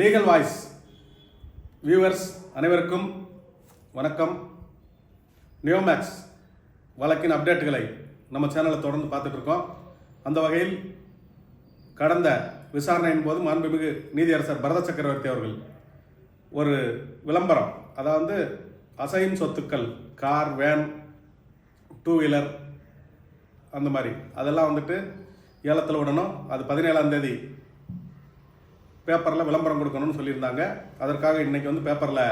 Legal voice viewers அனைவருக்கும் வணக்கம். நியோமேக்ஸ் வழக்கின் அப்டேட்டுகளை நம்ம சேனலில் தொடர்ந்து பார்த்துட்ருக்கோம் அந்த வகையில் கடந்த விசாரணையின் போது மாண்புமிகு நீதியரசர் பரத சக்கரவர்த்தி அவர்கள் ஒரு விளம்பரம் அதாவது அசையும் சொத்துக்கள் கார் வேன் டூ வீலர் அந்த மாதிரி. அதெல்லாம் வந்துட்டு ஏலத்தில் விடணும். அது பதினேழாம் தேதி பேப்பரில் விளம்பரம் கொடுக்கணும்னு சொல்லியிருந்தாங்க. அதற்காக இன்றைக்கி வந்து பேப்பரில்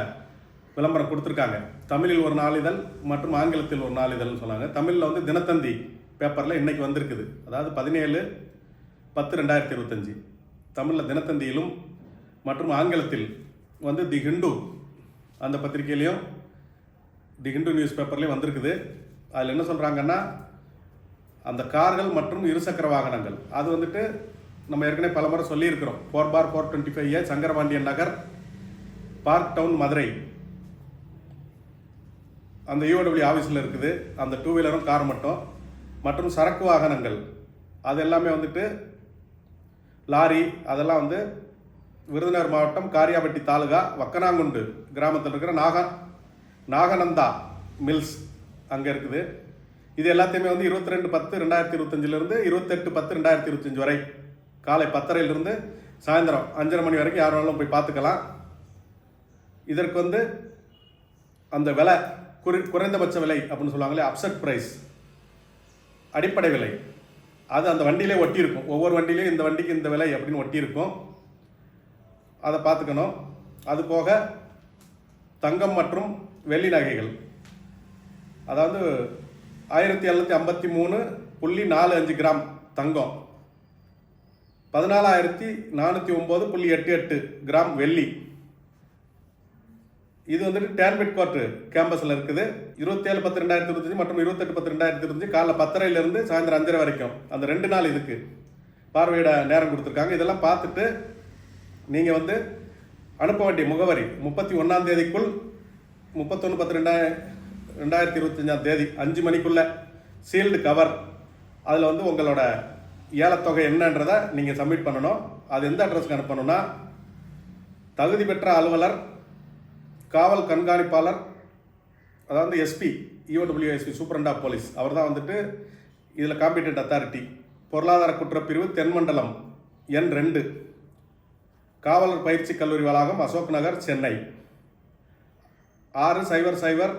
விளம்பரம் கொடுத்துருக்காங்க. தமிழில் ஒரு நாளிதழ் மற்றும் ஆங்கிலத்தில் ஒரு நாளிதழ்னு சொன்னாங்க. தமிழில் வந்து தினத்தந்தி பேப்பரில் இன்றைக்கி வந்திருக்குது. அதாவது பதினேழு பத்து ரெண்டாயிரத்தி இருபத்தஞ்சி. தமிழில் தினத்தந்தியிலும் மற்றும் ஆங்கிலத்தில் வந்து தி ஹிண்டு அந்த பத்திரிகையிலையும் தி ஹிண்டு நியூஸ் பேப்பர்லேயும் வந்திருக்குது. அதில் என்ன சொல்கிறாங்கன்னா அந்த கார்கள் மற்றும் இருசக்கர வாகனங்கள். அது வந்துட்டு நம்ம ஏற்கனவே பல முறை சொல்லியிருக்கிறோம். Four bar four twenty five A Sankarapandian Nagar park town Madurai. அந்த யூடபிள்யூ ஆஃபீஸில் இருக்குது. அந்த டூ வீலரும் கார் மட்டும். மற்றும் சரக்கு வாகனங்கள். அது எல்லாமே வந்துட்டு லாரி அதெல்லாம் வந்து விருதுநகர் மாவட்டம் காரியாபட்டி தாலுகா வக்கனாங்குண்டு கிராமத்தில் இருக்கிற நாக நாகநந்தா மில்ஸ் அங்கே இருக்குது. இது எல்லாத்தையுமே வந்து இருபத்தி ரெண்டு பத்து ரெண்டாயிரத்தி இருபத்தஞ்சிலிருந்து இருபத்தெட்டு பத்து ரெண்டாயிரத்தி இருபத்தஞ்சி வரை காலை பத்தரையிலிருந்து சாயந்தரம் அஞ்சரை மணி வரைக்கும் யார் வேணாலும் போய் பார்த்துக்கலாம். இதற்கு வந்து அந்த விலை குறி குறைந்தபட்ச விலை அப்படின்னு சொல்லுவாங்களே அப்செட் ப்ரைஸ் அடிப்படை விலை. அது அந்த வண்டியிலே ஒட்டியிருக்கும். ஒவ்வொரு வண்டியிலையும் இந்த வண்டிக்கு இந்த விலை அப்படின்னு ஒட்டியிருக்கும். அதை பார்த்துக்கணும். அது போக தங்கம் மற்றும் வெள்ளி நகைகள். அதாவது ஆயிரத்தி எழுநூற்றி ஐம்பத்தி மூணு புள்ளி நாலு அஞ்சு கிராம் தங்கம். பதினாலாயிரத்தி நானூற்றி ஒம்பது புள்ளி எட்டு எட்டு கிராம் வெள்ளி. இது வந்துட்டு டேன்பெட் கோர்ட் கேம்பஸில் இருக்குது. இருபத்தேழு பத்து ரெண்டாயிரத்தி இருபத்தஞ்சு மற்றும் இருபத்தெட்டு பத்து ரெண்டாயிரத்தி இருபத்தஞ்சு காலைல பத்தரையிலேருந்து சாயந்தரம் அஞ்சரை வரைக்கும். அந்த ரெண்டு நாள் இதுக்கு பார்வையிட நேரம் கொடுத்துருக்காங்க. இதெல்லாம் பார்த்துட்டு நீங்கள் வந்து அனுப்ப வேண்டிய முகவரி முப்பத்தி ஒன்றாம் தேதிக்குள் முப்பத்தொன்று பத்து ரெண்டாய ரெண்டாயிரத்தி இருபத்தஞ்சாம் தேதி அஞ்சு மணிக்குள்ளே சீல்டு கவர் அதில் வந்து உங்களோட ஏலத்தொகை என்னன்றதை நீங்கள் சப்மிட் பண்ணணும். அது எந்த அட்ரஸ்க்கு அனுப்பணும்னா தகுதி பெற்ற அலுவலர் காவல் கண்காணிப்பாளர் அதாவது எஸ்பி இஓடபிள்யூ எஸ்பி சூப்பரண்டா போலீஸ் அவர் தான் வந்துட்டு இதில் காம்பிடென்ட் அத்தாரிட்டி பொருளாதார குற்றப்பிரிவு தென்மண்டலம் எண் ரெண்டு. காவலர் பயிற்சி கல்லூரி வளாகம் அசோக் நகர் சென்னை. ஆறு சைபர் சைபர்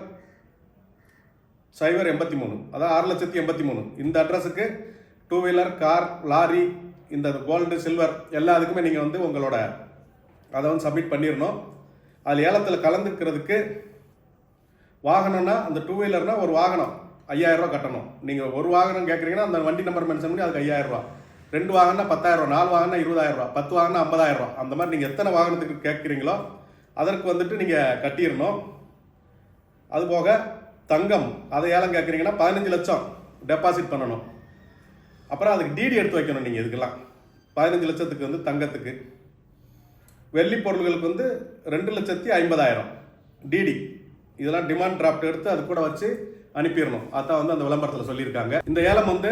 சைபர் எண்பத்தி மூணு. அதாவது ஆறு லட்சத்தி எண்பத்தி மூணு. இந்த அட்ரஸுக்கு டூ வீலர் கார் லாரி இந்த கோல்டு சில்வர் எல்லாத்துக்குமே நீங்கள் வந்து உங்களோட அதை வந்து சப்மிட் பண்ணிடணும் அதில் ஏலத்தில் கலந்துக்கிறதுக்கு வாகனம்னா அந்த டூ வீலர்னா ஒரு வாகனம் ஐயாயிரரூவா கட்டணும். நீங்கள் ஒரு வாகனம் கேட்குறீங்கன்னா அந்த வண்டி நம்பர் மென்ஷன் பண்ணி அதுக்கு ஐயாயிரம் ரூபாய். ரெண்டு வாகனம் பத்தாயிரம் ரூபா நாலு வாகனம் இருபதாயிரம் ரூபா பத்து வாகனம் ஐம்பதாயிரரூவா அந்த மாதிரி நீங்கள் எத்தனை வாகனத்துக்கு கேட்குறீங்களோ அதற்கு வந்துட்டு நீங்கள் கட்டிடணும் அதுபோக தங்கம் அதை ஏலம் கேட்குறீங்கன்னா பதினஞ்சு லட்சம் டெபாசிட் பண்ணணும். அப்புறம் அதுக்கு டிடி எடுத்து வைக்கணும் நீங்கள் இதுக்கெல்லாம். பதினஞ்சு லட்சத்துக்கு வந்து தங்கத்துக்கு. வெள்ளி பொருள்களுக்கு வந்து ரெண்டு லட்சத்தி ஐம்பதாயிரம். டிடி இதெல்லாம் டிமாண்ட் டிராஃப்ட் எடுத்து அது கூட வச்சு அனுப்பிடணும். அதான் வந்து அந்த விளம்பரத்தில் சொல்லியிருக்காங்க. இந்த ஏலம் வந்து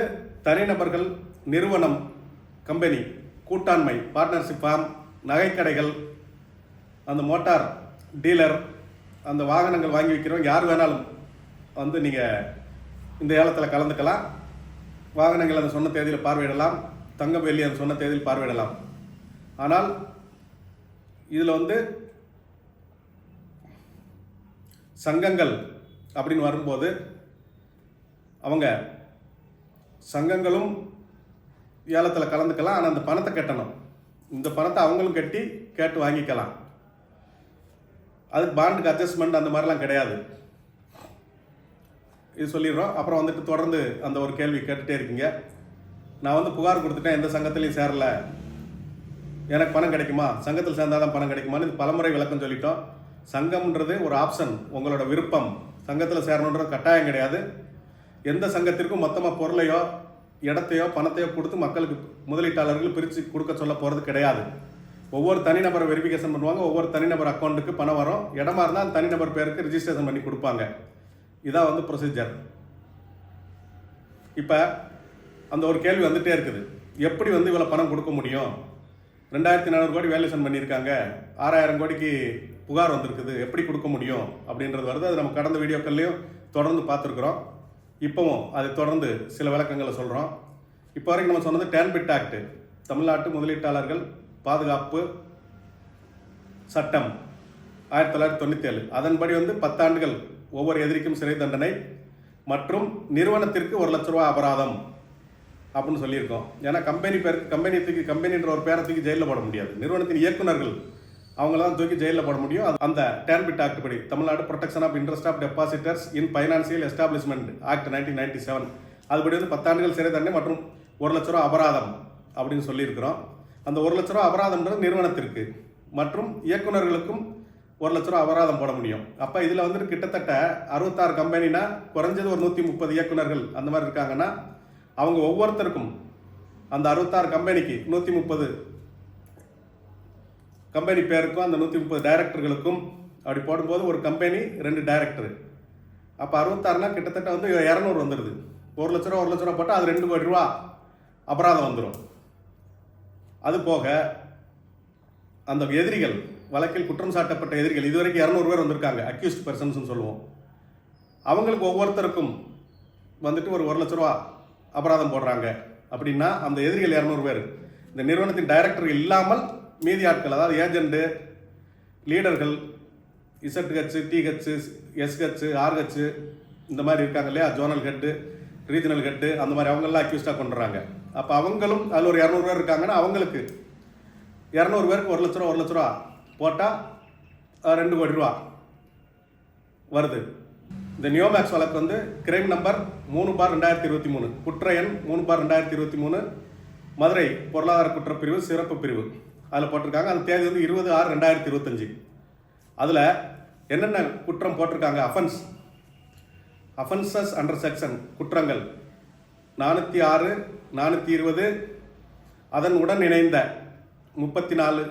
தனிநபர்கள் நிறுவனம் கம்பெனி கூட்டாண்மை பார்ட்னர்ஷிப் ஃபார்ம் நகைக்கடைகள் அந்த மோட்டார் டீலர் அந்த வாகனங்கள் வாங்கி வைக்கிறவங்க யார் வேணாலும் வந்து நீங்கள் இந்த ஏலத்தில் கலந்துக்கலாம். வாகனங்கள் அந்த சொன்ன தேதியில் பார்வையிடலாம் தங்கம் வெள்ளி அந்த சொன்ன தேதியில் பார்வையிடலாம். ஆனால் இதில் வந்து சங்கங்கள் அப்படின்னு வரும்போது அவங்க சங்கங்களும் ஏலத்தில் கலந்துக்கலாம் ஆனால் அந்த பணத்தை கட்டணும். இந்த பணத்தை அவங்களும் கட்டி கேட்டு வாங்கிக்கலாம். அதுக்கு பாண்டுக்கு அட்ஜஸ்ட்மெண்ட் அந்த மாதிரிலாம் கிடையாது. இது சொல்லிடுறோம். அப்புறம் வந்துட்டு தொடர்ந்து அந்த ஒரு கேள்வி கேட்டுகிட்டே இருக்கீங்க. நான் வந்து புகார் கொடுத்துட்டேன் எந்த சங்கத்திலையும் சேரல. எனக்கு பணம் கிடைக்குமா? சங்கத்தில் சேர்ந்தால் தான் பணம் கிடைக்குமான்னு இது பலமுறை விளக்கம் சொல்லிட்டோம். சங்கம்ன்றது ஒரு ஆப்ஷன் உங்களோட விருப்பம். சங்கத்தில் சேரணுன்றது கட்டாயம் கிடையாது. எந்த சங்கத்திற்கும் மொத்தமாக பொருளையோ இடத்தையோ பணத்தையோ கொடுத்து மக்களுக்கு முதலீட்டாளர்கள் பிரித்து கொடுக்க சொல்ல போகிறது கிடையாது. ஒவ்வொரு தனிநபர் வெரிஃபிகேஷன் பண்ணுவாங்க. ஒவ்வொரு தனிநபர் அக்கௌண்ட்டுக்கு பணம் வரும். இடமா இருந்தால் அந்த தனிநபர் பேருக்கு ரிஜிஸ்ட்ரேஷன் பண்ணி கொடுப்பாங்க. இதான் வந்து ப்ரொசீஜர் இப்போ அந்த ஒரு கேள்வி வந்துகிட்டே இருக்குது. எப்படி வந்து இவ்வளோ பணம் கொடுக்க முடியும்? ரெண்டாயிரத்தி நானூறு கோடி வேல்யூஷன் பண்ணியிருக்காங்க. ஆறாயிரம் கோடிக்கு புகார் வந்திருக்குது. எப்படி கொடுக்க முடியும்? அப்படின்றது வருது. அது நம்ம கடந்த வீடியோக்கள்லையும் தொடர்ந்து பார்த்துருக்குறோம். இப்போவும் அதை தொடர்ந்து சில விளக்கங்களை சொல்கிறோம் இப்போ வரைக்கும் நம்ம சொன்னது டேன்பிட் ஆக்ட் தமிழ்நாட்டு முதலீட்டாளர்கள் பாதுகாப்பு சட்டம் ஆயிரத்தி தொள்ளாயிரத்தி தொண்ணூற்றி ஏழு அதன்படி வந்து பத்தாண்டுகள் ஒவ்வொரு எதிரிக்கும் சிறை தண்டனை மற்றும் நிறுவனத்திற்கு ஒரு லட்ச ரூபா அபராதம் அப்படின்னு சொல்லியிருக்கோம். ஏன்னா கம்பெனி பேர் கம்பெனி தூக்கி கம்பெனின்ற ஒரு பேரை தூக்கி ஜெயிலில் போட முடியாது. நிறுவனத்தின் இயக்குநர்கள் அவங்கள தான் தூக்கி ஜெயிலில் போட முடியும். அந்த டேன்பிட் ஆக்ட் படி. Tamil Nadu protection of interest of depositors in financial establishment act nineteen ninety seven அதுபடி வந்து பத்தாண்டுகள் சிறை தண்டனை மற்றும் ஒரு லட்ச ரூபா அபராதம் அப்படின்னு சொல்லியிருக்கிறோம். அந்த ஒரு லட்ச ரூபா அபராதம்ன்றது நிறுவனத்திற்கு மற்றும் இயக்குனர்களுக்கும் ஒரு லட்ச ரூபா அபராதம் போட முடியும். அப்போ இதில் வந்துட்டு கிட்டத்தட்ட அறுபத்தாறு கம்பெனினா குறைஞ்சது ஒரு நூற்றி முப்பது இயக்குனர்கள் அந்த மாதிரி இருக்காங்கன்னா அவங்க ஒவ்வொருத்தருக்கும் அந்த அறுபத்தாறு கம்பெனிக்கு நூற்றி முப்பது கம்பெனி பேருக்கும் அந்த நூற்றி முப்பது டைரக்டர்களுக்கும் அப்படி போடும்போது ஒரு கம்பெனி ரெண்டு டைரக்டர். அப்போ அறுபத்தாறுனா கிட்டத்தட்ட வந்து இரநூறு வந்துடுது ஒரு லட்ச ரூபா ஒரு லட்ச ரூபா போட்டால் அது ரெண்டு கோடி ரூபா அபராதம் வந்துடும் அது போக அந்த எதிரிகள் வழக்கில் குற்றம் சாட்டப்பட்ட எதிரிகள் இதுவரைக்கும் இரநூறு பேர் வந்திருக்காங்க அக்யூஸ்ட் பர்சன்ஸ்னு சொல்லுவோம். அவங்களுக்கு ஒவ்வொருத்தருக்கும் வந்துட்டு ஒரு ஒரு லட்ச ரூபா அபராதம் போடுறாங்க. அப்படின்னா அந்த எதிரிகள் இரநூறு பேர். இந்த நிறுவனத்தின் டைரக்டர் இல்லாமல் மீதி ஆட்கள் அதாவது agent லீடர்கள் Z H D H S H R H இந்த மாதிரி இருக்காங்க இல்லையா? ஜோனல் ஹெட்டு ரீஜனல் ஹெட்டு அந்த மாதிரி அவங்கெல்லாம் அக்யூஸ்டாக கொண்டுறாங்க. அப்போ அவங்களும் அதில் ஒரு இரநூறு பேர் இருக்காங்கன்னா அவங்களுக்கு இரநூறு பேருக்கு ஒரு லட்ச ரூபா ஒரு லட்ச ரூபா போட்டால் ரெண்டு கோடி ரூபா வருது. இந்த நியோமேக்ஸ் வழக்கு வந்து கிரைம் நம்பர் மூணு பார் ரெண்டாயிரத்தி இருபத்தி மூணு குற்ற எண் மூணு பார் ரெண்டாயிரத்தி இருபத்தி மூணு மதுரை பொருளாதார குற்றப்பிரிவு சிறப்பு பிரிவு. அதில் போட்டிருக்காங்க. அந்த தேதி வந்து இருபது ஆறு ரெண்டாயிரத்தி இருபத்தஞ்சி. அதில் என்னென்ன குற்றம் போட்டிருக்காங்க? அஃபென்ஸ் அஃபென்சஸ் அண்டர் செக்ஷன் குற்றங்கள். நானூற்றி ஆறு நானூற்றி இருபது அதன் உடன் இணைந்த முப்பத்தி நாலு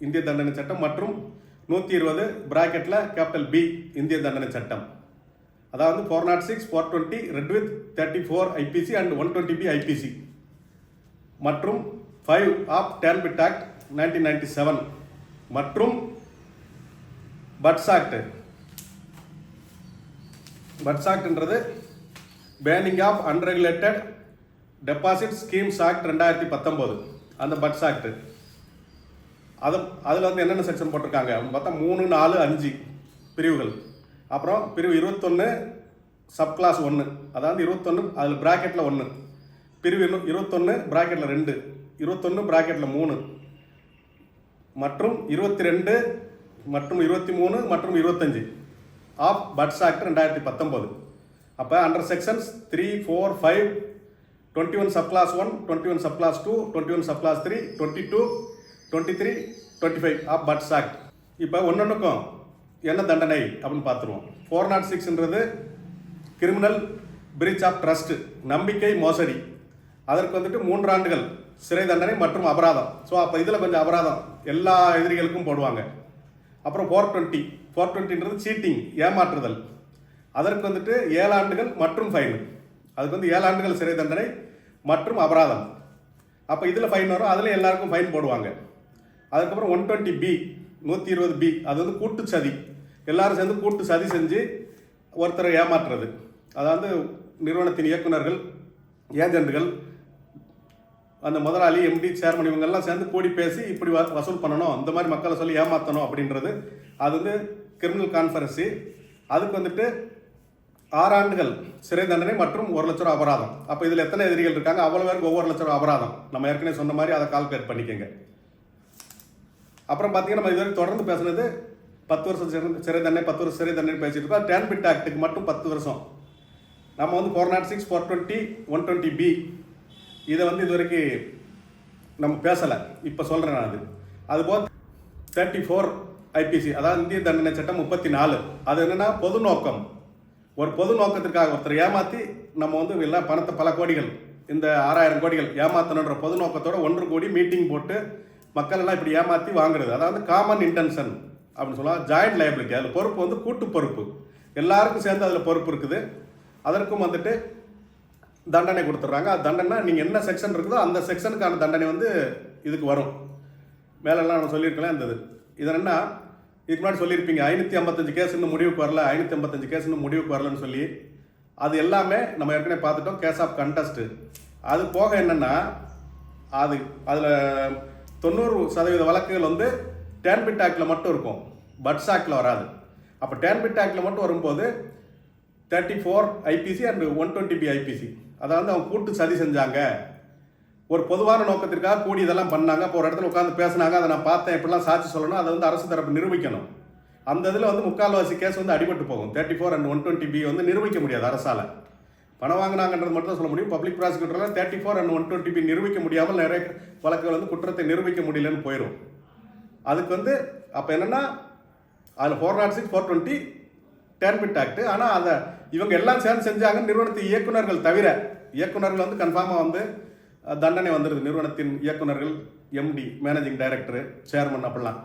இந்திய தண்டனை சட்டம் மற்றும் நூற்றி இருபது பிராக்கெட்டில் கேபிட்டல் பி இந்திய தண்டனை சட்டம். அதாவது four nought six four twenty read with thirty four IPC and one twenty B IPC மற்றும் five of TANPID act nineteen ninety seven மற்றும் BUDS act BUDS ஆக்ட்ன்றது banning of unregulated deposit schemes act ரெண்டாயிரத்தி பத்தொம்போது அந்த puts act அது அதில் வந்து என்னென்ன section போட்டிருக்காங்க? அப்படின்னு பார்த்தா மூணு நாலு அஞ்சு பிரிவுகள். அப்புறம் பிரிவு இருபத்தொன்று சப் கிளாஸ் ஒன்று அதாவது இருபத்தொன்று அதில் ப்ராக்கெட்டில் ஒன்று பிரிவு இருபத்தொன்று ப்ராக்கெட்டில் ரெண்டு. இருபத்தொன்று ப்ராக்கெட்டில் மூணு. மற்றும் இருபத்தி ரெண்டு மற்றும் இருபத்தி மூணு மற்றும் இருபத்தஞ்சி ஆஃப் பட்ஸ் ஆக்ட் ரெண்டாயிரத்தி பத்தொம்போது அப்போ under sections three four five twenty one sub clause one twenty one sub clause two twenty one sub clause three twenty two twenty three twenty five of BUDS act இப்போ ஒன்றொன்றுக்கும் என்ன தண்டனை அப்படின்னு பார்த்துருவோம். Four nought சிக்ஸ்ன்றது criminal breach of trust நம்பிக்கை மோசடி. அதற்கு வந்துட்டு மூன்று ஆண்டுகள் சிறை தண்டனை மற்றும் அபராதம். ஸோ அப்போ இதில் கொஞ்சம் அபராதம் எல்லா எதிரிகளுக்கும் போடுவாங்க. அப்புறம் ஃபோர் டுவெண்ட்டி ஃபோர் டுவெண்ட்டின்றது சீட்டிங் ஏமாற்றுதல். அதற்கு வந்துட்டு ஏழு ஆண்டுகள் மற்றும் ஃபைன் அதுக்கு வந்து ஏழு ஆண்டுகள் சிறை தண்டனை மற்றும் அபராதம். அப்போ இதில் ஃபைன் வரும். அதில் எல்லாருக்கும் ஃபைன் போடுவாங்க. அதுக்கப்புறம் ஒன் டுவெண்ட்டி பி நூற்றி இருபது பி அது வந்து கூட்டு சதி. எல்லாரும் சேர்ந்து கூட்டு சதி செஞ்சு ஒருத்தரை ஏமாற்றுறது. அதாவது நிறுவனத்தின் இயக்குனர்கள் ஏஜென்ட்டுகள் அந்த முதலாளி எம்டி சேர்மன் இவங்கெல்லாம் சேர்ந்து கூடி பேசி இப்படி வ- வசூல் பண்ணணும் இந்த மாதிரி மக்களை சொல்லி ஏமாற்றணும் அப்படின்றது. அது வந்து கிரிமினல் கான்ஃபரன்ஸு அதுக்கு வந்துட்டு ஆறாண்டுகள் சிறை தண்டனை மற்றும் ஒரு லட்ச ரூபா அபராதம். அப்போ இதில் எத்தனை எதிரிகள் இருக்காங்க? அவ்வளோ பேருக்கு ஒவ்வொரு லட்ச ரூபா அபராதம். நம்ம ஏற்கனவே சொன்ன மாதிரி அதை கால்குலேட் பண்ணிக்கோங்க. அப்புறம் பார்த்தீங்கன்னா நம்ம இதுவரை தொடர்ந்து பேசுனது பத்து வருஷம் சிறை சிறை தண்டனை பத்து வருஷம் சிறை தண்டனை பேசிட்டு இருக்கோம். டேன் பிட் ஆக்ட்டுக்கு மட்டும் பத்து வருஷம். நம்ம வந்து four nought six four twenty one twenty B இதை வந்து இது வரைக்கும் நம்ம பேசலை. இப்போ சொல்கிறேன் நான் அது. அதுபோல் தேர்ட்டி ஃபோர் ஐபிசி அதாவது இந்திய தண்டனை சட்டம் முப்பத்தி நாலு. அது என்னென்னா பொது நோக்கம். ஒரு பொது நோக்கத்திற்காக ஒருத்தர் ஏமாற்றி நம்ம வந்து எல்லாம் பணத்தை பல கோடிகள் இந்த ஆறாயிரம் கோடிகள் ஏமாத்தணுன்ற பொது நோக்கத்தோட ஒன்று கோடி மீட்டிங் போட்டு மக்களெல்லாம் இப்படி ஏமாற்றி வாங்குறது. அதாவது காமன் இன்டென்ஷன் அப்படின்னு சொல்லலாம் ஜாயிண்ட் லைபிலிட்டி அதில் பொறுப்பு வந்து கூட்டு பொறுப்பு. எல்லாருக்கும் சேர்ந்து அதில் பொறுப்பு இருக்குது. அதற்கும் வந்துட்டு தண்டனை கொடுத்துட்றாங்க. அது தண்டனை நீங்கள் என்ன செக்ஷன் இருக்குதோ அந்த செக்ஷனுக்கான தண்டனை வந்து இதுக்கு வரும். மேலெல்லாம் நம்ம சொல்லியிருக்கலாம் இந்த இது. என்ன? இதுக்கு முன்னாடி சொல்லியிருப்பீங்க ஐநூற்றி ஐம்பத்தஞ்சு கேஸ் இன்னும் முடிவுக்கு வரல ஐநூற்றி ஐம்பத்தஞ்சு கேஸ் இன்னும் முடிவுக்கு வரலன்னு சொல்லி. அது எல்லாமே நம்ம ஏற்கனவே பார்த்துட்டோம் கேஸ் ஆஃப் கண்டஸ்ட்டு அது போக என்னென்னா அது அதில் தொண்ணூறு சதவீத வழக்குகள் வந்து டேன்பிட் ஆக்டில் மட்டும் இருக்கும். பட்ஸ் ஆக்டில் வராது. அப்போ டேன்பிட் ஆக்டில் மட்டும் வரும்போது thirty four IPC and one twenty B IPC அதாவது அவங்க கூட்டு சதி செஞ்சாங்க. ஒரு பொதுவான நோக்கத்திற்காக கூடி இதெல்லாம் பண்ணாங்க. இப்போ ஒரு இடத்துல உட்காந்து பேசுனாங்க. அதை நான் பார்த்தேன். இப்படிலாம் சாட்சி சொல்லணும். அதை வந்து அரசு தரப்பு நிரூபிக்கணும். அந்த இதில் வந்து முக்கால்வாசி கேஸ் வந்து அடிபட்டு போகும். Thirty four and one twenty B வந்து நிரூபிக்க முடியாது அரசால். பணம் வாங்கினாங்கன்றது மட்டும் தான் சொல்ல முடியும். Public ப்ராசிக்யூட்டரில் thirty four and one twenty B நிரூபிக்க முடியாமல் நிறைய வழக்குகள் வந்து குற்றத்தை நிரூபிக்க முடியலன்னு போயிடும் அதுக்கு வந்து அப்போ என்னென்னா அதில் four nought oh six four twenty TANPID act ஆனால் அதை இவங்க எல்லாம் சேர்ந்து செஞ்சாங்க நிறுவனத்து இயக்குனர்கள் தவிர இயக்குனர்கள் வந்து கன்ஃபார்மாக வந்து தண்டனை வந்துடுது நிறுவனத்தின் இயக்குனர்கள் எம்டி மேனேஜிங் டைரக்டர் சேர்மன் அப்படிலாம்.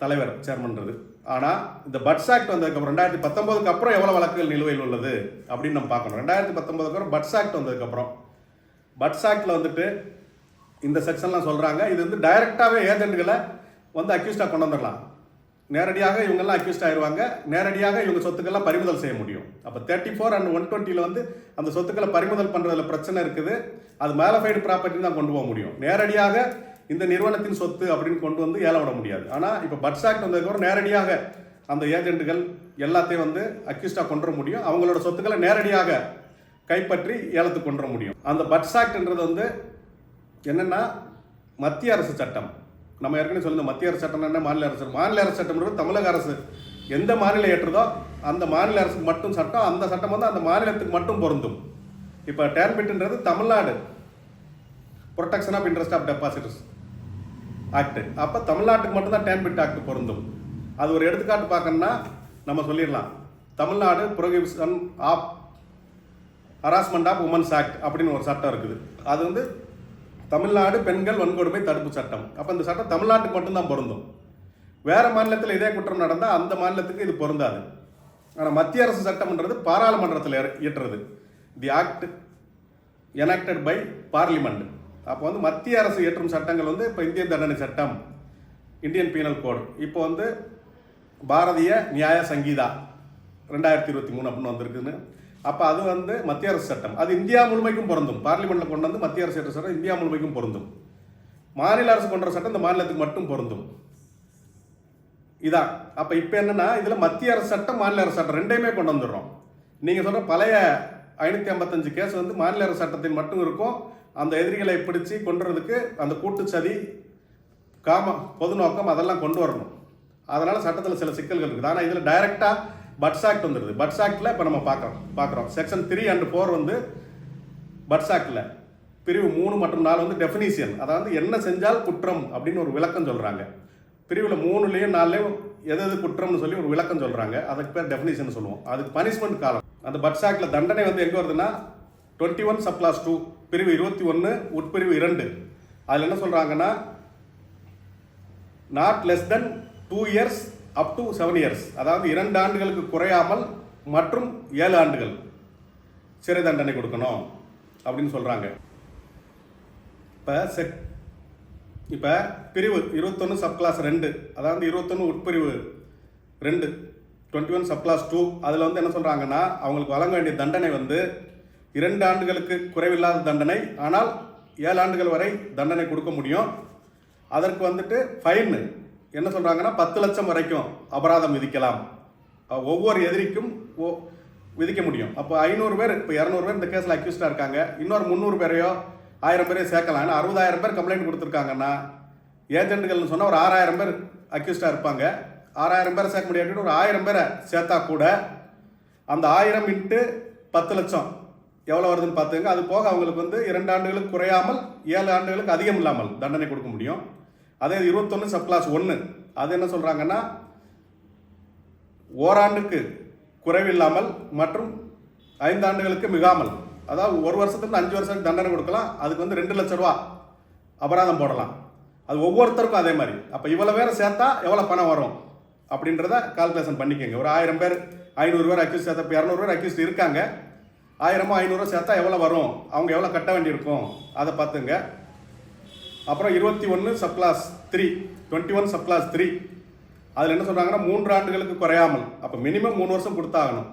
தலைவர் சேர்மன்றது ஆனால் இந்த பட்ஸ் ஆக்ட் வந்ததுக்கப்புறம் ரெண்டாயிரத்தி பத்தொம்போதுக்கு அப்புறம் எவ்வளோ வழக்குகள் நிலுவையில் உள்ளது அப்படின்னு நம்ம பார்க்கணும். ரெண்டாயிரத்தி பத்தொம்போதுக்கு அப்புறம் பட்ஸ் ஆக்ட் வந்ததுக்கப்புறம் பட்ஸ் ஆக்டில் வந்துட்டு இந்த செக்ஷன்லாம் சொல்கிறாங்க இது வந்து டைரெக்டாகவே ஏஜென்ட்களை வந்து அக்யூஸ்டாக கொண்டு வந்துடலாம் நேரடியாக இவங்கெல்லாம் அக்யூஸ்ட் ஆயிடுவாங்க நேரடியாக இவங்க சொத்துக்கெல்லாம் பறிமுதல் செய்ய முடியும். அப்போ தேர்ட்டி ஃபோர் அண்ட் ஒன் டுவெண்ட்டியில் வந்து அந்த சொத்துக்களை பறிமுதல் பண்ணுறதுல பிரச்சனை இருக்குது. அது மேலஃபைடு ப்ராப்பர்ட்டி தான் கொண்டு போக முடியும். நேரடியாக இந்த நிறுவனத்தின் சொத்து அப்படின்னு கொண்டு வந்து ஏல விட முடியாது. ஆனால் இப்போ பட்ஸ் ஆக்ட் வந்ததுக்கப்புறம் நேரடியாக அந்த ஏஜென்ட்டுகள் எல்லாத்தையும் வந்து அக்யூஸ்டாக கொண்டு வர முடியும். அவங்களோட சொத்துக்களை நேரடியாக கைப்பற்றி ஏலத்துக்கு கொண்டு வர முடியும். அந்த பட்ஸ் ஆக்ட்ன்றது வந்து என்னென்னா மத்திய அரசு சட்டம். நம்ம ஏற்கனவே சொல்லுங்க மத்திய அரசு சட்டம் என்ன மாநில அரசு மாநில அரசு சட்டம்ன்றது தமிழக அரசு எந்த மாநிலம் ஏற்றுதோ அந்த மாநில அரசுக்கு மட்டும் சட்டம் அந்த சட்டம் வந்து அந்த மாநிலத்துக்கு மட்டும் பொருந்தும். இப்போ டேன்பிட்ன்றது Tamil Nadu. Protection of interest of deposits act அப்போ தமிழ்நாட்டுக்கு மட்டும்தான் டேன்பிட் ஆக்ட் பொருந்தும். அது ஒரு எடுத்துக்காட்டு பார்க்கணும்னா நம்ம சொல்லிடலாம். Tamil Nadu prohibition of harassment of women's act அப்படின்னு ஒரு சட்டம் இருக்குது. அது வந்து தமிழ்நாடு பெண்கள் வன்கொடுமை தடுப்பு சட்டம். அப்போ இந்த சட்டம் தமிழ்நாட்டுக்கு மட்டும்தான் பொருந்தும். வேறு மாநிலத்தில் இதே குற்றம் நடந்தால் அந்த மாநிலத்துக்கு இது பொருந்தாது. ஆனால் மத்திய அரசு சட்டம்ன்றது பாராளுமன்றத்தில் இயற்றுறது. The act enacted by parliament அப்போ வந்து மத்திய அரசு இயற்றும் சட்டங்கள் வந்து இப்போ இந்திய தண்டனை சட்டம் இந்தியன் பீனல் கோடு. இப்போ வந்து பாரதிய நியாய சங்கீதா ரெண்டாயிரத்தி இருபத்தி மூணு அப்படின்னு வந்திருக்குன்னு. அப்போ அது வந்து மத்திய அரசு சட்டம். அது இந்தியா முழுமைக்கும் பொருந்தும். பார்லிமெண்ட்டில் கொண்டு வந்து மத்திய அரசு ஏற்ற சட்டம் இந்தியா முழுமைக்கும் பொருந்தும். மாநில அரசு கொண்ட சட்டம் இந்த மாநிலத்துக்கு மட்டும் பொருந்தும். இதான். அப்போ இப்போ என்னென்னா இதில் மத்திய அரசு சட்டம் மாநில அரசு சட்டம் ரெண்டையுமே கொண்டு வந்துடுறோம். நீங்கள் சொல்கிற பழைய ஐநூற்றி ஐம்பத்தஞ்சு கேஸ் வந்து மாநில அரசு சட்டத்தில் மட்டும் இருக்கும். அந்த எதிரிகளை பிடிச்சி கொண்டுறதுக்கு அந்த கூட்டுச்சதி காம பொது நோக்கம் அதெல்லாம் கொண்டு வரணும். அதனால் சட்டத்தில் சில சிக்கல்கள் இருக்குது. ஆனால் இதில் டைரெக்டாக பட்ஸ் ஆக்ட் வந்துடுது பட்ஸ் ஆக்டில் இப்போ நம்ம பார்க்குறோம் பார்க்குறோம் செக்ஷன் த்ரீ அண்ட் ஃபோர் வந்து பட்ஸ் ஆக்டில் பிரிவு மூணு மற்றும் நாலு வந்து டெஃபினிஷியன் அதாவது என்ன செஞ்சால் குற்றம் அப்படின்னு ஒரு விளக்கம் சொல்கிறாங்க பிரிவில் மூணுலேயும் நாலுலேயும் எது எது குற்றம்னு சொல்லி ஒரு விளக்கம் சொல்கிறாங்க அதுக்கு பேர் டெஃபினிஷன் சொல்லுவோம். அதுக்கு பனிஷ்மெண்ட் காலம். அந்த பட்ஸ் ஆக்டில் தண்டனை வந்து எங்கே வருதுன்னா டுவெண்ட்டி ஒன் சப்ளாஸ் டூ பிரிவு இருபத்தி ஒன்று உட்பிரிவு இரண்டு. அதில் என்ன சொல்கிறாங்கன்னா not less than two years up to seven years அதாவது இரண்டு ஆண்டுகளுக்கு குறையாமல் மற்றும் ஏழு ஆண்டுகள் சிறை தண்டனை கொடுக்கணும் அப்படின்னு சொல்கிறாங்க இப்போ செக் இப்போ பிரிவு இருபத்தொன்று சப்கிளாஸ் ரெண்டு. அதாவது இருபத்தொன்று உட்பிரிவு ரெண்டு. டுவெண்ட்டி ஒன் சப்கிளாஸ் டூ அதில் வந்து என்ன சொல்கிறாங்கன்னா அவங்களுக்கு வழங்க வேண்டிய தண்டனை வந்து இரண்டு ஆண்டுகளுக்கு குறைவில்லாத தண்டனை. ஆனால் ஏழு ஆண்டுகள் வரை தண்டனை கொடுக்க முடியும். அதற்கு வந்துட்டு ஃபைன் என்ன சொல்கிறாங்கன்னா பத்து லட்சம் வரைக்கும் அபராதம் விதிக்கலாம். ஒவ்வொரு எதிரிக்கும் ஓ விதிக்க முடியும். அப்போ ஐநூறு பேர் இப்போ இரநூறு பேர் இந்த கேஸில் அக்யூஸ்டாக இருக்காங்க. இன்னொரு முந்நூறு பேரையோ ஆயிரம் பேரையோ சேர்க்கலாம். ஏன்னா அறுபதாயிரம் பேர் கம்ப்ளைண்ட் கொடுத்துருக்காங்கன்னா ஏஜென்ட்டுகள்னு சொன்னால் ஒரு ஆறாயிரம் பேர் அக்யூஸ்டாக இருப்பாங்க. ஆறாயிரம் பேரை சேர்க்க முடியாட்டி ஒரு ஆயிரம் பேரை சேர்த்தா கூட அந்த ஆயிரம் இன்ட்டு பத்து லட்சம் எவ்வளோ வருதுன்னு பார்த்துங்க அது போக அவங்களுக்கு வந்து இரண்டு ஆண்டுகளுக்கு குறையாமல் ஏழு ஆண்டுகளுக்கு அதிகம் இல்லாமல் தண்டனை கொடுக்க முடியும். அதே இருபத்தொன்று சப்ளாஸ் ஒன்று அது என்ன சொல்கிறாங்கன்னா ஓராண்டுக்கு குறைவில்லாமல் மற்றும் ஐந்து ஆண்டுகளுக்கு மிகாமல் அதாவது ஒரு வருஷத்துக்கு அஞ்சு வருஷத்துக்கு தண்டனை கொடுக்கலாம். அதுக்கு வந்து ரெண்டு லட்ச ரூபா அபராதம் போடலாம். அது ஒவ்வொருத்தருக்கும் அதே மாதிரி. அப்போ இவ்வளோ பேரை சேர்த்தா எவ்வளோ பணம் வரும் அப்படின்றத கால்குலேஷன் பண்ணிக்கோங்க. ஒரு ஆயிரம் பேர் ஐநூறு பேர் அக்யூஸ் சேர்த்த இப்போ இரநூறு பேர் அக்யூஸ்ட் இருக்காங்க. ஆயிரமோ ஐநூறுரூவா சேர்த்தா எவ்வளோ வரும்? அவங்க எவ்வளோ கட்ட வேண்டியிருக்கும்? அதை பார்த்துங்க. அப்புறம் இருபத்தி ஒன்று sub clause three twenty one sub clause three அதில் என்ன சொல்கிறாங்கன்னா மூன்று ஆண்டுகளுக்கு குறையாமல் அப்போ மினிமம் மூணு வருஷம் கொடுத்தாகணும்.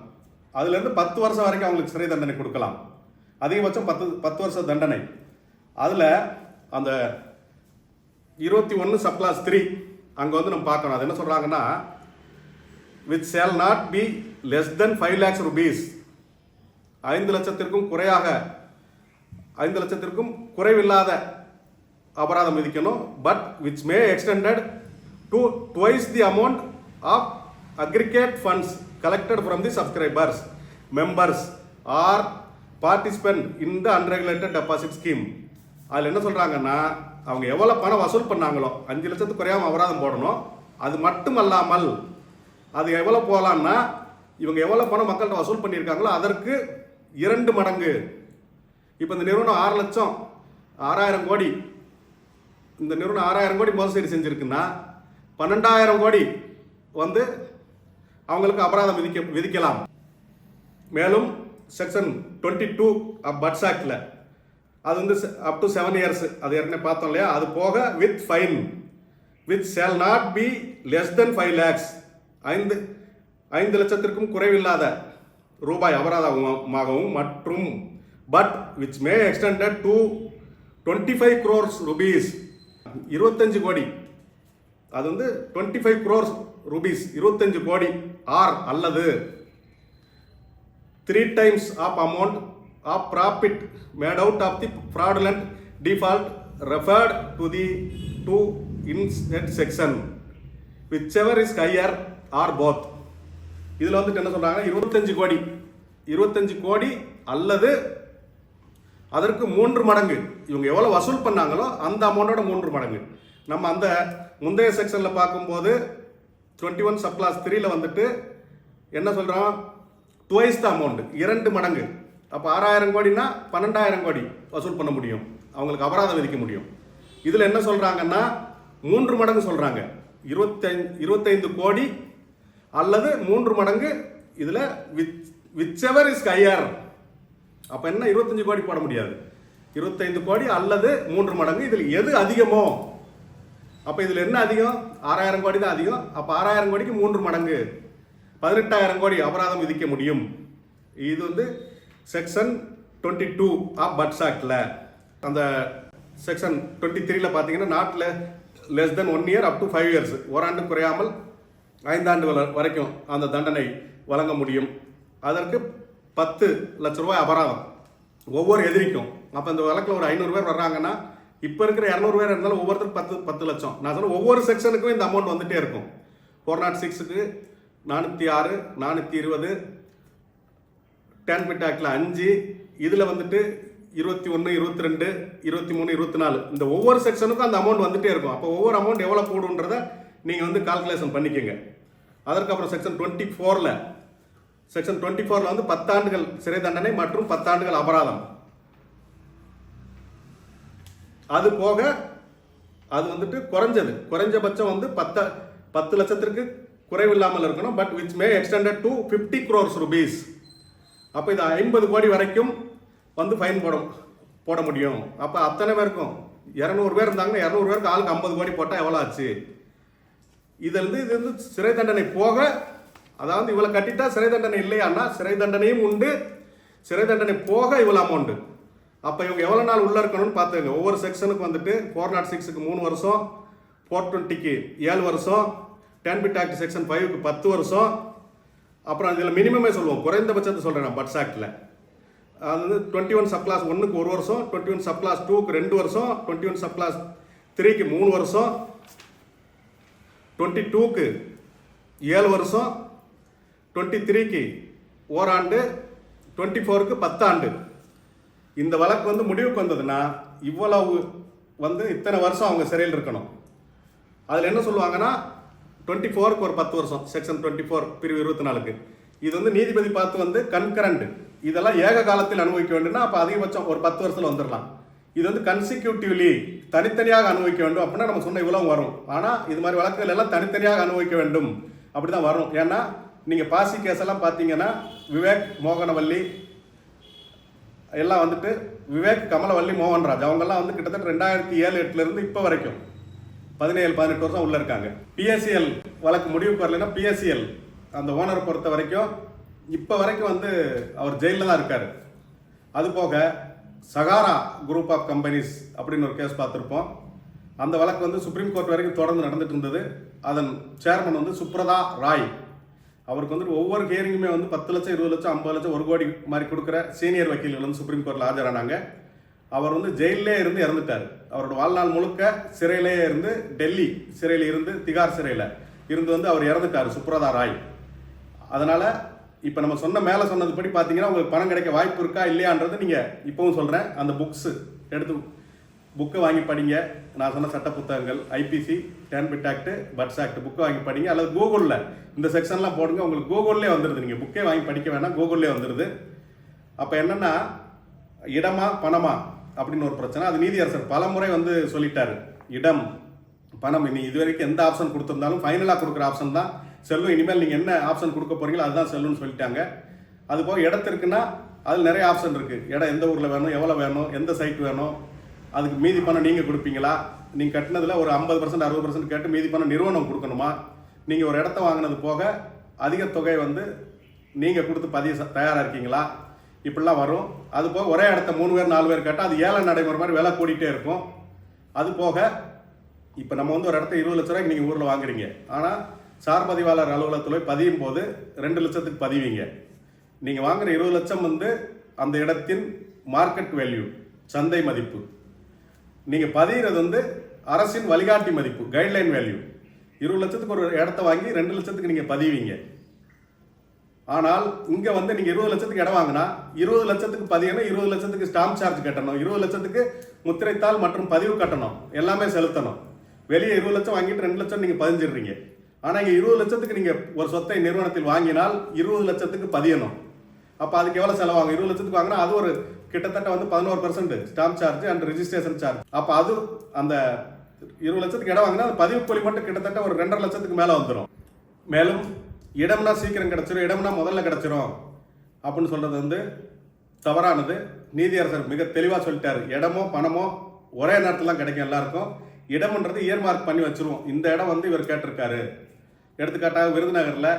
அதுலேருந்து பத்து வருஷம் வரைக்கும் அவங்களுக்கு சிறை தண்டனை கொடுக்கலாம். அதிகபட்சம் பத்து பத்து வருஷம் தண்டனை. அதில் அந்த இருபத்தி ஒன்று சப்ளாஸ் த்ரீ அங்கே வந்து நம்ம பார்க்கணும். அது என்ன சொல்கிறாங்கன்னா with shall not be less than five lakhs rupees ஐந்து லட்சத்திற்கும் குறையாக ஐந்து லட்சத்திற்கும் குறைவில்லாத அபராதம் விதிக்கணும். But which may extended to twice the amount of aggregate funds collected from the subscribers members or participant in the unregulated deposit scheme அதில் என்ன சொல்கிறாங்கன்னா அவங்க எவ்வளோ பணம் வசூல் பண்ணாங்களோ அஞ்சு லட்சத்துக்கு குறையாம அபராதம் போடணும். அது மட்டும் அல்லாமல் அது எவ்வளோ போகலான்னா இவங்க எவ்வளோ பணம் மக்கள்கிட்ட வசூல் பண்ணியிருக்காங்களோ அதற்கு இரண்டு மடங்கு. இப்போ இந்த நிறுவனம் ஆறு லட்சம் ஆறாயிரம் கோடி. இந்த நிறுவனம் ஆறாயிரம் கோடி மோசடி செஞ்சுருக்குன்னா பன்னெண்டாயிரம் கோடி வந்து அவங்களுக்கு அபராதம் விதிக்க விதிக்கலாம். மேலும் section twenty two of BUDS ஆக்டில் அது வந்து அப் டு செவன் இயர்ஸ் அது ஏற்கனவே பார்த்தோம் இல்லையா? அது போக with fine with shall not be less than five lakhs ஐந்து ஐந்து லட்சத்திற்கும் குறைவில்லாத ரூபாய் அபராதமாகவும் மற்றும் but which may extended to twenty five crores rupees இருபத்தஞ்சு கோடி. அது வந்து டுவெண்ட்டி ஃபைவ் க்ரோர்ஸ் ருபீஸ் இருபத்தஞ்சு கோடி. ஆர் அல்லது three times of amount of profit made out of the fraudulent default referred to the to in section whichever is higher or both இதில் வந்துட்டு என்ன சொல்கிறாங்கன்னா இருபத்தஞ்சு கோடி. இருபத்தஞ்சு கோடி அல்லது அதற்கு மூன்று மடங்கு. இவங்க எவ்வளோ வசூல் பண்ணாங்களோ அந்த அமௌண்ட்டோட மூன்று மடங்கு. நம்ம அந்த முந்தைய செக்ஷனில் பார்க்கும்போது டுவெண்ட்டி ஒன் சப்ளாஸ் த்ரீல வந்துட்டு என்ன சொல்கிறோம் டுவைஸ் த அமௌண்ட் இரண்டு மடங்கு. அப்போ ஆறாயிரம் கோடினா பன்னெண்டாயிரம் கோடி வசூல் பண்ண முடியும். அவங்களுக்கு அபராதம் விதிக்க முடியும். இதில் என்ன சொல்கிறாங்கன்னா மூன்று மடங்கு சொல்கிறாங்க இருபத்தைந்து இருபத்தைந்து கோடி அல்லது மூன்று மடங்கு இதில் with which ever is higher அப்போ என்ன இருபத்தஞ்சு கோடி போட முடியாது. இருபத்தைந்து கோடி அல்லது மூன்று மடங்கு. இதில் எது அதிகமோ? அப்போ இதில் என்ன அதிகம்? ஆறாயிரம் கோடி தான் அதிகம். அப்போ ஆறாயிரம் கோடிக்கு மூன்று மடங்கு. பதினெட்டாயிரம் கோடி அபராதம் விதிக்க முடியும். இது வந்து section twenty two of BUDS ஆக்டில் அந்த செக்ஷன் டுவெண்ட்டி த்ரீல பார்த்தீங்கன்னா நாட்டில் less than one year up to five years ஓராண்டு குறையாமல் ஐந்தாண்டு வரைக்கும் அந்த தண்டனை வழங்க முடியும். அதற்கு பத்து லட்ச ரூபாய் அபராதம். ஒவ்வொரு எதிரிக்கும். அப்போ இந்த வழக்கில் ஒரு ஐநூறு பேர் வர்றாங்கன்னா இப்போ இருக்கிற இரநூறு பேர் இருந்தாலும் ஒவ்வொருத்தருக்கு பத்து பத்து லட்சம். நான் சொல்ல ஒவ்வொரு செக்ஷனுக்கும் இந்த அமௌண்ட் வந்துகிட்டே இருக்கும். ஃபோர் நாட் சிக்ஸுக்கு நானூற்றி ஆறு நானூற்றி இருபது டென் பிட் ஆக்டில் அஞ்சு இதில் வந்துட்டு இருபத்தி ஒன்று இருபத்தி ரெண்டு இருபத்தி மூணு இருபத்தி நாலு. இந்த ஒவ்வொரு செக்ஷனுக்கும் அந்த அமௌண்ட் வந்துட்டே இருக்கும். அப்போ ஒவ்வொரு அமௌண்ட் எவ்வளோ கூடுன்றதை நீங்கள் வந்து கால்குலேஷன் பண்ணிக்கோங்க. அதற்கப்புறம் செக்ஷன் டுவெண்ட்டி ஃபோரில் செக்ஷன் டுவெண்ட்டி ஃபோரில் வந்து பத்தாண்டுகள் சிறை தண்டனை மற்றும் பத்தாண்டுகள் அபராதம். அது போக அது வந்துட்டு குறைஞ்சது. குறைஞ்சபட்சம் வந்து பத்த பத்து லட்சத்திற்கு குறைவில்லாமல் இருக்கணும். But which may extended to fifty crores rupees அப்போ இது ஐம்பது கோடி வரைக்கும் வந்து ஃபைன் போட போட முடியும். அப்போ அத்தனை பேருக்கும் இரநூறு பேர் இருந்தாங்கன்னா இரநூறு பேருக்கு ஆளுக்கு ஐம்பது கோடி போட்டால் எவ்வளோ ஆச்சு? இதிலிருந்து இது வந்து சிறை தண்டனை போக அதாவது இவளை கட்டிட்டா சிறை தண்டனை இல்லையான்னா சிறை தண்டனையும் உண்டு சிறை தண்டனை போக இவ்வளோ அமௌண்ட்டு அப்போ இவங்க எவ்வளோ நாள் உள்ளே இருக்கணும்னு பார்த்துங்க ஒவ்வொரு செக்ஷனுக்கு வந்துட்டு ஃபோர் நாட் சிக்ஸுக்கு மூணு வருஷம் ஃபோர் டுவெண்ட்டிக்கு ஏழு வருஷம் டென் பிட் ஆக்ட் செக்ஷன் ஃபைவுக்கு பத்து வருஷம். அப்புறம் இதில் மினிமமே சொல்லுவோம். குறைந்தபட்சத்தை சொல்கிறேன் நான் பட்ஸ் ஆக்டில் அது வந்து டுவெண்ட்டி ஒன் சப் கிளாஸ் ஒன்றுக்கு ஒரு வருஷம் டுவெண்ட்டி ஒன் சப் கிளாஸ் டூக்கு ரெண்டு வருஷம் டுவெண்ட்டி ஒன் சப் கிளாஸ் த்ரீக்கு மூணு வருஷம் டுவெண்ட்டி டூக்கு ஏழு வருஷம் டுவெண்ட்டி த்ரீக்கு ஓராண்டு டுவெண்ட்டி ஃபோருக்கு பத்தாண்டு. இந்த வழக்கு வந்து முடிவுக்கு வந்ததுன்னா இவ்வளவு வந்து இத்தனை வருஷம் அவங்க சிறையில் இருக்கணும். அதில் என்ன சொல்லுவாங்கன்னா டுவெண்ட்டி ஃபோருக்கு ஒரு பத்து வருஷம் செக்ஷன் டுவெண்ட்டி ஃபோர் பிரிவு இருபத்தி நாலுக்கு. இது வந்து நீதிபதி பார்த்து வந்து கன்கரண்ட் இதெல்லாம் ஏக காலத்தில் அனுபவிக்க வேண்டும்னா அப்போ அதிகபட்சம் ஒரு பத்து வருஷத்தில் வந்துடலாம் இது வந்து கன்சிக்யூட்டிவ்லி தனித்தனியாக அனுபவிக்க வேண்டும் அப்படின்னா நம்ம சொன்ன இவ்வளவு வரும். ஆனால் இது மாதிரி வழக்குகள் எல்லாம் தனித்தனியாக அனுபவிக்க வேண்டும். அப்படி தான் வரும். ஏன்னா நீங்கள் பாசி கேஸ் எல்லாம் பார்த்தீங்கன்னா விவேக் மோகனவல்லி எல்லாம் வந்துட்டு விவேக் கமலவள்ளி மோகன்ராஜ். அவங்கெல்லாம் வந்து கிட்டத்தட்ட ரெண்டாயிரத்தி ஏழு எட்டுலேருந்து இப்போ வரைக்கும். பதினேழு பதினெட்டு வருஷம் உள்ளே இருக்காங்க. பிஎஸ்சிஎல் வழக்கு முடிவுக்கு வரலைன்னா பிஎஸ்சிஎல் அந்த ஓனரை பொறுத்த வரைக்கும் இப்போ வரைக்கும் வந்து அவர் ஜெயிலில் தான் இருக்கார். அதுபோக சகாரா குரூப் ஆஃப் கம்பெனிஸ் அப்படின்னு ஒரு கேஸ் பார்த்துருப்போம். அந்த வழக்கு வந்து சுப்ரீம் கோர்ட் வரைக்கும் தொடர்ந்து நடந்துட்டு இருந்தது. அதன் சேர்மன் வந்து சுப்ரதா ராய் அவருக்கு வந்து ஒவ்வொரு ஹியரிங்குமே வந்து பத்து லட்சம் இருபது லட்சம் ஐம்பது லட்சம் ஒரு கோடி மாதிரி கொடுக்குற சீனியர் வக்கீல்கள் வந்து சுப்ரீம் கோர்ட்டில் ஆஜரானாங்க. அவர் வந்து ஜெயிலே இருந்து இறந்துட்டார். அவரோட வாழ்நாள் முழுக்க சிறையிலே இருந்து டெல்லி சிறையில் இருந்து திகார் சிறையில் இருந்து வந்து அவர் இறந்துட்டார் சுப்ரதா ராய். அதனால் இப்போ நம்ம சொன்ன மேலே சொன்னதுபடி பார்த்தீங்கன்னா உங்களுக்கு பணம் கிடைக்க வாய்ப்பு இருக்கா இல்லையான்றது நீங்கள் இப்போவும் சொல்கிறேன் அந்த புக்ஸு எடுத்து புக்கை வாங்கி படிங்க. நான் சொன்ன சட்ட புத்தகங்கள் IPC TANPID act BUDS act புக்கை வாங்கி படிங்க. அல்லது கூகுளில் இந்த செக்ஷன்லாம் போடுங்க. உங்களுக்கு கூகுள்லேயே வந்துடுது நீங்கள் புக்கே வாங்கி படிக்க வேணாம். கூகுள்லேயே வந்துடுது அப்போ என்னென்னா இடமா பணமா அப்படின்னு ஒரு பிரச்சனை. அது நீதியரசர் பல முறை வந்து சொல்லிட்டாரு. இடம் பணம் இனி இது வரைக்கும் எந்த ஆப்ஷன் கொடுத்துருந்தாலும் ஃபைனலாக கொடுக்குற ஆப்ஷன் தான் செல்லும் இனிமேல் நீங்கள் என்ன ஆப்ஷன் கொடுக்க போகிறீங்களோ அதுதான் செல்லும்னு சொல்லிட்டாங்க. அதுபோக இடத்திற்குன்னா அதில் நிறைய ஆப்ஷன் இருக்குது இடம் எந்த ஊரில் வேணும் எவ்வளோ வேணும் எந்த சைட் வேணும் அதுக்கு மீதி பணம் நீங்கள் கொடுப்பீங்களா? நீங்கள் கட்டினதில் ஒரு ஐம்பது பர்சன்ட் அறுபது பர்சன்ட் கேட்டு மீதி பணம் நிறுவனம் கொடுக்கணுமா? நீங்கள் ஒரு இடத்த வாங்கினது போக அதிக தொகை வந்து நீங்கள் கொடுத்து பதிவு ச- இருக்கீங்களா? இப்படிலாம் வரும். அது போக ஒரே இடத்த மூணு பேர் நாலு பேர் கேட்டால் அது ஏழை நடைமுறை மாதிரி விலை கூடிட்டே இருக்கும். அது போக இப்போ நம்ம வந்து ஒரு இடத்த இருபது லட்ச ரூபாய்க்கு நீங்கள் ஊரில் வாங்குறீங்க. ஆனால் சார் பதிவாளர் அலுவலகத்தில் போய் பதியும் போது ரெண்டு லட்சத்துக்கு பதிவீங்க. நீங்கள் வாங்குகிற இருபது லட்சம் வந்து அந்த இடத்தின் மார்க்கெட் வேல்யூ சந்தை மதிப்பு. நீங்கள் பதிகிறது வந்து அரசின் வழிகாட்டி மதிப்பு கைட்லைன் வேல்யூ இருபது லட்சத்துக்கு ஒரு இடத்த வாங்கி ரெண்டு லட்சத்துக்கு நீங்கள் பதிவீங்க. ஆனால் இங்கே வந்து நீங்கள் இருபது லட்சத்துக்கு இடம் வாங்கினா இருபது லட்சத்துக்கு பதியணும் இருபது லட்சத்துக்கு ஸ்டாம்ப் சார்ஜ் கட்டணும் இருபது லட்சத்துக்கு முத்திரைத்தாள் மற்றும் பதிவு கட்டணும் எல்லாமே செலுத்தணும். வெளியே இருபது லட்சம் வாங்கிட்டு ரெண்டு லட்சம் நீங்கள் பதிஞ்சிடுறீங்க. ஆனால் இங்கே இருபது லட்சத்துக்கு நீங்கள் ஒரு சொத்தை நிறுவனத்தில் வாங்கினால் இருபது லட்சத்துக்கு பதியணும். அப்போ அதுக்கு எவ்வளோ செலவாகும்? இருபது லட்சத்துக்கு வாங்கினா அது ஒரு கிட்டத்தட்ட வந்து பதினோரு percent stamp charge and registration charge அப்போ அது அந்த இருபது லட்சத்துக்கு இடம் வாங்கினா அந்த பதிவு கூலி மட்டும் கிட்டத்தட்ட ஒரு ரெண்டரை லட்சத்துக்கு மேலே வந்துடும் மேலும் இடம்னா சீக்கிரம் கிடச்சிரும் இடம்னா முதல்ல கிடச்சிரும் அப்படின்னு சொல்கிறது வந்து தவறானது. நீதியரசர் மிக தெளிவாக சொல்லிட்டார். இடமோ பணமோ ஒரே நேரத்தில் தான் கிடைக்கும் எல்லாருக்கும். இடம்ன்றது இயர்மார்க் பண்ணி வச்சிருவோம். இந்த இடம் வந்து இவர் கேட்டிருக்காரு. எடுத்துக்காட்டாக விருதுநகரில்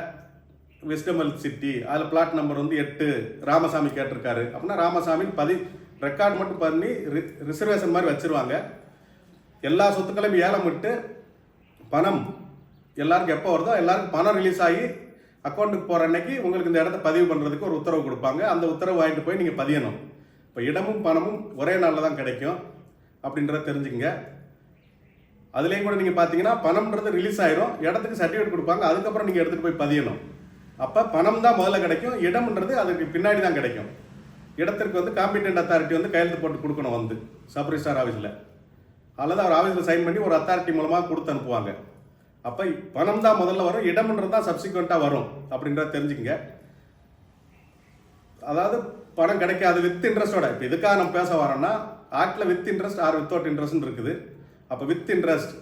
விஸ்டமல் சிட்டி அதில் பிளாட் நம்பர் வந்து எட்டு ராமசாமி கேட்டிருக்காரு. அப்படின்னா ராமசாமி பதி ரெக்கார்ட் மட்டும் பண்ணி ரிசர்வேஷன் மாதிரி வச்சிருவாங்க. எல்லா சொத்துக்களையும் ஏலம் விட்டு பணம் எல்லாருக்கும் எப்போ வருதோ எல்லாருக்கும் பணம் ரிலீஸ் ஆகி அக்கௌண்ட்டுக்கு போகிற அன்னைக்கு உங்களுக்கு இந்த இடத்த பதிவு பண்ணுறதுக்கு ஒரு உத்தரவு கொடுப்பாங்க. அந்த உத்தரவு வாங்கிட்டு போய் நீங்கள் பதியணும். இப்போ இடமும் பணமும் ஒரே நாளில் தான் கிடைக்கும். அப்படின்றத தெரிஞ்சுக்கங்க. அதுலேயும் கூட நீங்கள் பார்த்தீங்கன்னா பணம்ன்றது ரிலீஸ் ஆயிரும். இடத்துக்கு சர்டிஃபிகேட் கொடுப்பாங்க. அதுக்கப்புறம் நீங்கள் எடுத்துகிட்டு போய் பதியணும். அப்போ பணம் தான் முதல்ல கிடைக்கும் இடம்ன்றது அதுக்கு பின்னாடி தான் கிடைக்கும். இடத்திற்கு வந்து காம்பிடென்ட் அத்தாரிட்டி வந்து கையெழுத்து போட்டு கொடுக்கணும் வந்து சப் ரிஜிஸ்டார் ஆஃபீஸில் அல்லது அவர் ஆஃபீஸில் சைன் பண்ணி ஒரு அத்தாரிட்டி மூலமாக கொடுத்து அனுப்புவாங்க. அப்போ பணம் தான் முதல்ல வரும் இடம்ன்றது தான் சப்சிக்வெண்ட்டாக வரும் அப்படின்றத தெரிஞ்சுக்கங்க. அதாவது பணம் கிடைக்காது வித் இன்ட்ரெஸ்டோட இப்போ இதுக்காக நம்ம பேச வரோம்னா ஆர்ட்டில் வித் இன்ட்ரெஸ்ட் ஆர் வித்தவுட் இன்ட்ரெஸ்ட்னு இருக்குது. அப்போ வித் இன்ட்ரெஸ்ட்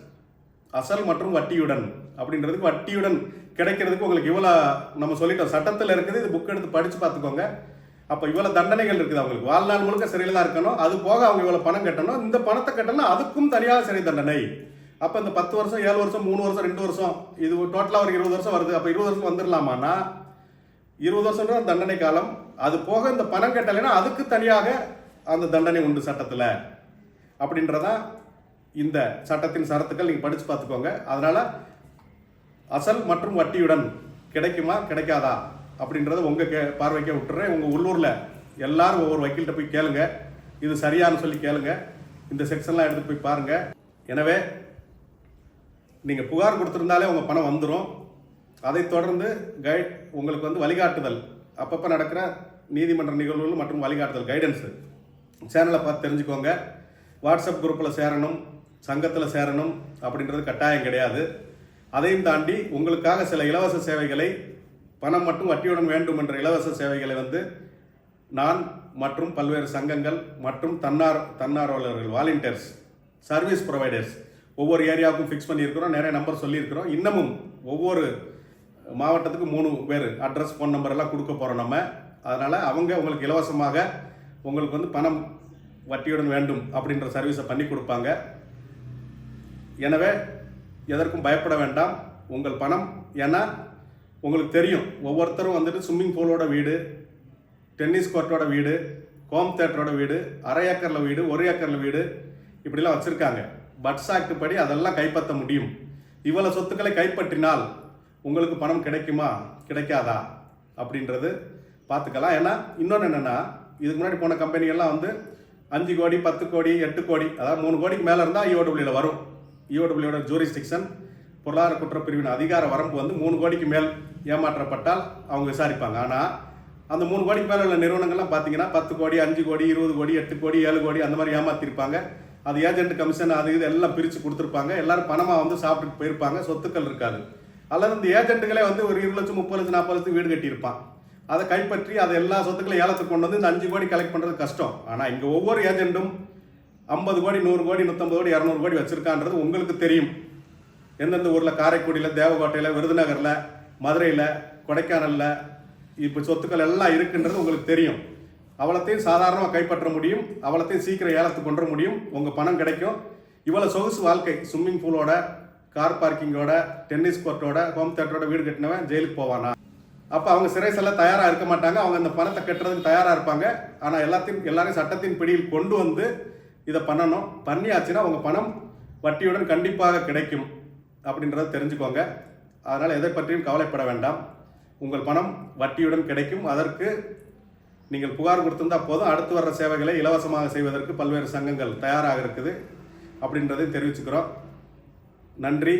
அசல் மற்றும் வட்டியுடன் அப்படின்றதுக்கு வட்டியுடன் கிடைக்கிறதுக்கு உங்களுக்கு இவ்வளோ நம்ம சொல்லிட்டோம். சட்டத்தில் இருக்குது இது புக் எடுத்து படித்து பார்த்துக்கோங்க. அப்போ இவ்வளோ தண்டனைகள் இருக்குது அவங்களுக்கு. வாழ்நாள் முழுக்க சிறையில் தான் இருக்கணும். அது போக அவங்க இவ்வளோ பணம் கட்டணும். இந்த பணத்தை கட்டணும் அதுக்கும் தனியாக சிறை தண்டனை. அப்போ இந்த பத்து வருஷம் ஏழு வருஷம் மூணு வருஷம் ரெண்டு வருஷம் இது டோட்டலாக ஒரு இருபது வருஷம் வருது. அப்போ இருபது வருஷம் வந்துடலாமான்னா இருபது வருஷம் தண்டனை காலம். அது போக இந்த பணம் கட்டலைன்னா அதுக்கு தனியாக அந்த தண்டனை உண்டு சட்டத்தில். அப்படின்றதான் இந்த சட்டத்தின் சரத்துக்கள் நீங்கள் படித்து பார்த்துக்கோங்க. அதனால் அசல் மற்றும் வட்டியுடன் கிடைக்குமா கிடைக்காதா அப்படின்றத உங்கள் கே பார்வைக்கே விட்டுறேன். உங்கள் உள்ளூரில் எல்லாரும் ஒவ்வொரு வக்கீல்கிட்ட போய் கேளுங்க. இது சரியானு சொல்லி கேளுங்க. இந்த செக்ஷன்லாம் எடுத்து போய் பாருங்கள் எனவே நீங்கள் புகார் கொடுத்துருந்தாலே உங்கள் பணம் வந்துடும் அதை தொடர்ந்து கைட் உங்களுக்கு வந்து வழிகாட்டுதல். அப்பப்போ நடக்கிற நீதிமன்ற நிகழ்வுகள் மற்றும் வழிகாட்டுதல் கைடன்ஸு சேனலை பார்த்து தெரிஞ்சுக்கோங்க. வாட்ஸ்அப் குரூப்பில் சேரணும். சங்கத்தில் சேரணும் அப்படின்றது கட்டாயம் கிடையாது. அதையும் தாண்டி உங்களுக்காக சில இலவச சேவைகளை பணம் மட்டும் வட்டியுடன் வேண்டும் என்ற இலவச சேவைகளை வந்து நான் மற்றும் பல்வேறு சங்கங்கள் மற்றும் தன்னார் தன்னார்வலர்கள் வாலண்டியர்ஸ் சர்வீஸ் ப்ரொவைடர்ஸ் ஒவ்வொரு ஏரியாவுக்கும் ஃபிக்ஸ் பண்ணியிருக்கிறோம். நிறைய நம்பர் சொல்லியிருக்கிறோம். இன்னமும் ஒவ்வொரு மாவட்டத்துக்கு மூணு பேர் அட்ரஸ் ஃபோன் நம்பர் எல்லாம் கொடுக்க போகிறோம் நம்ம. அதனால் அவங்க உங்களுக்கு இலவசமாக உங்களுக்கு வந்து பணம் வட்டியுடன் வேண்டும் அப்படின்ற சர்வீஸை பண்ணி கொடுப்பாங்க. எனவே எதற்கும் பயப்பட வேண்டாம். உங்கள் பணம் ஏன்னா உங்களுக்கு தெரியும் ஒவ்வொருத்தரும் வந்துட்டு ஸ்விம்மிங் பூலோட வீடு டென்னிஸ் கோர்ட்டோட வீடு ஹோம் தேட்டரோட வீடு அரை ஏக்கரில் வீடு ஒரு ஏக்கரில் வீடு இப்படிலாம் வச்சுருக்காங்க. பட்ஸ் ஆக்ட் படி அதெல்லாம் கைப்பற்ற முடியும். இவ்வளோ சொத்துக்களை கைப்பற்றினால் உங்களுக்கு பணம் கிடைக்குமா? கிடைக்காதா? அப்படின்றது பார்த்துக்கலாம். ஏன்னா இன்னொன்று என்னென்னா இதுக்கு முன்னாடி போன கம்பெனிகள்லாம் வந்து அஞ்சு கோடி பத்து கோடி எட்டு கோடி அதாவது மூணு கோடிக்கு மேலே இருந்தால் ஐஓடபிள்யூவில் வரும். இஓடபிள்யூட ஜூரிஸ்டிக்ஷன் பொருளாதார குற்றப்பிரிவின் அதிகார வரம்பு வந்து மூணு கோடிக்கு மேல் ஏமாற்றப்பட்டால் அவங்க விசாரிப்பாங்க. ஆனால் அந்த மூணு கோடிக்கு மேலே உள்ள நிறுவனங்கள்லாம் பார்த்தீங்கன்னா பத்து கோடி அஞ்சு கோடி இருபது கோடி எட்டு கோடி ஏழு கோடி அந்த மாதிரி ஏமாத்திருப்பாங்க. அது ஏஜென்ட் கமிஷன் அது இது எல்லாம் பிரித்து கொடுத்துருப்பாங்க. எல்லாரும் பணமாக வந்து சாப்பிட்டுட்டு போயிருப்பாங்க. சொத்துக்கள் இருக்காது. அல்லது இந்த ஏஜென்ட்டுகளே வந்து ஒரு இருபது லட்சம் முப்பது லட்சம் நாற்பது லட்சம் வீடு கட்டியிருப்பான். அதை கைப்பற்றி அதை எல்லா சொத்துக்களையும் ஏலத்துக்கு கொண்டு வந்து இந்த அஞ்சு கோடி கலெக்ட் பண்ணுறது கஷ்டம். ஆனால் இங்கே ஒவ்வொரு ஏஜென்ட்டும் ஐம்பது கோடி நூறு கோடி நூற்றம்பது கோடி இரநூறு கோடி வச்சுருக்கான்றது உங்களுக்கு தெரியும். எந்தெந்த ஊரில் காரைக்குடியில் தேவக்கோட்டையில் விருதுநகரில் மதுரையில் கொடைக்கானலில் இப்போ சொத்துக்கள் எல்லாம் இருக்குன்றது உங்களுக்கு தெரியும். அவ்வளோத்தையும் சாதாரணமாக கைப்பற்ற முடியும். அவ்வளோத்தையும் சீக்கிரம் ஏலத்துக்கு கொண்டு முடியும். உங்கள் பணம் கிடைக்கும். இவ்வளோ சொகுசு வாழ்க்கை. ஸ்விம்மிங் பூலோட கார் பார்க்கிங்கோட டென்னிஸ் கோர்ட்டோட ஹோம் தேட்டரோட வீடு கட்டினவன் ஜெயிலுக்கு போவானா? அப்போ அவங்க சிறை செல்ல தயாராக இருக்க மாட்டாங்க. அவங்க அந்த பணத்தை கட்டுறதுக்கு தயாராக இருப்பாங்க. ஆனால் எல்லாத்தையும் எல்லாரையும் சட்டத்தின் பிடியில் கொண்டு வந்து இதை பண்ணணும். பண்ணியாச்சுன்னா உங்கள் பணம் வட்டியுடன் கண்டிப்பாக கிடைக்கும் அப்படின்றத தெரிஞ்சுக்கோங்க. அதனால் எதை பற்றியும் கவலைப்பட வேண்டாம். உங்கள் பணம் வட்டியுடன் கிடைக்கும். அதற்கு நீங்கள் புகார் கொடுத்திருந்தா போதும். அடுத்து வர்ற சேவைகளை இலவசமாக செய்வதற்கு பல்வேறு சங்கங்கள் தயாராக இருக்குது. அப்படின்றதை தெரிவிச்சுக்கிறோம். நன்றி.